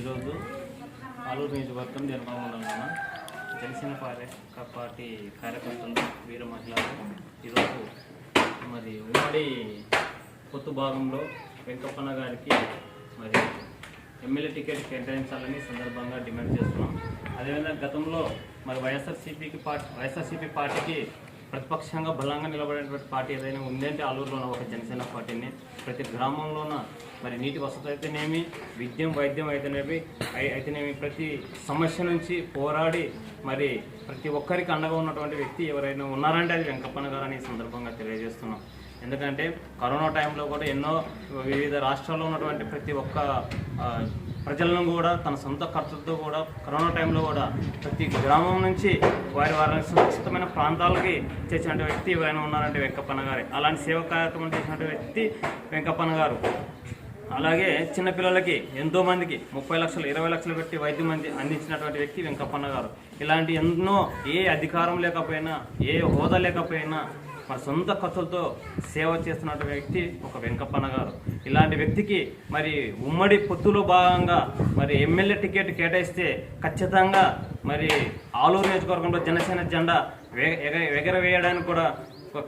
ఈరోజు ఆలూరు నియోజకవర్గం నిర్మాణంలో ఉన్న. జనసేన పార్టీ కార్యకర్తలు వీర మహిళలు ఈరోజు మరి ఉమ్మడి పొత్తు భాగంలో వెంకప్పన్న గారికి మరి ఎమ్మెల్యే టికెట్ కేటాయించాలని సందర్భంగా డిమాండ్ చేస్తున్నాం. అదేవిధంగా గతంలో మరి వైఎస్ఆర్సీపీకి పార్టీ వైఎస్ఆర్సీపీ పార్టీకి ప్రతిపక్షంగా బలంగా నిలబడేటువంటి పార్టీ ఏదైనా ఉందంటే ఆలూరులోన ఒక జనసేన పార్టీని ప్రతి గ్రామంలోన మరి నీటి వసతి అయితేనేమి విద్యం వైద్యం అయితేనేమి అయితేనేమి ప్రతి సమస్య నుంచి పోరాడి మరి ప్రతి ఒక్కరికి అండగా ఉన్నటువంటి వ్యక్తి ఎవరైనా ఉన్నారంటే అది వెంకప్పన్న గారు అని ఈ సందర్భంగా తెలియజేస్తున్నాం. ఎందుకంటే కరోనా టైంలో కూడా ఎన్నో వివిధ రాష్ట్రాల్లో ఉన్నటువంటి ప్రతి ఒక్క ప్రజలను కూడా తన సొంత ఖర్చులతో కూడా కరోనా టైంలో కూడా ప్రతి గ్రామం నుంచి వారి వారి సురక్షితమైన ప్రాంతాలకి చేసినటువంటి వ్యక్తి ఎవరైనా ఉన్నారంటే వెంకప్పన్న గారే. అలాంటి సేవ కార్యక్రమం చేసినటువంటి వ్యక్తి వెంకప్పన్న గారు. అలాగే చిన్నపిల్లలకి ఎంతోమందికి ముప్పై లక్షలు ఇరవై లక్షలు పెట్టి వైద్యం అంది అందించినటువంటి వ్యక్తి వెంకప్పన్న గారు. ఇలాంటి ఎన్నో ఏ అధికారం లేకపోయినా ఏ హోదా లేకపోయినా మన సొంత ఖర్చులతో సేవ చేస్తున్న వ్యక్తి ఒక వెంకప్పన్న గారు. ఇలాంటి వ్యక్తికి మరి ఉమ్మడి పొత్తులో భాగంగా మరి ఎమ్మెల్యే టికెట్ కేటాయిస్తే ఖచ్చితంగా మరి ఆలూరు నియోజకవర్గంలో జనసేన జెండా ఎగ- ఎగరవేయడానికి కూడా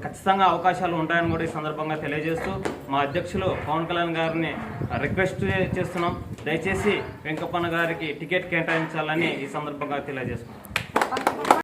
ఖచ్చితంగా అవకాశాలు ఉంటాయని కూడా ఈ సందర్భంగా తెలియజేస్తూ మా అధ్యక్షులు పవన్ కళ్యాణ్ గారిని రిక్వెస్ట్ చేస్తున్నాం. దయచేసి వెంకప్పన్న గారికి టికెట్ కేటాయించాలని ఈ సందర్భంగా తెలియజేస్తున్నాం.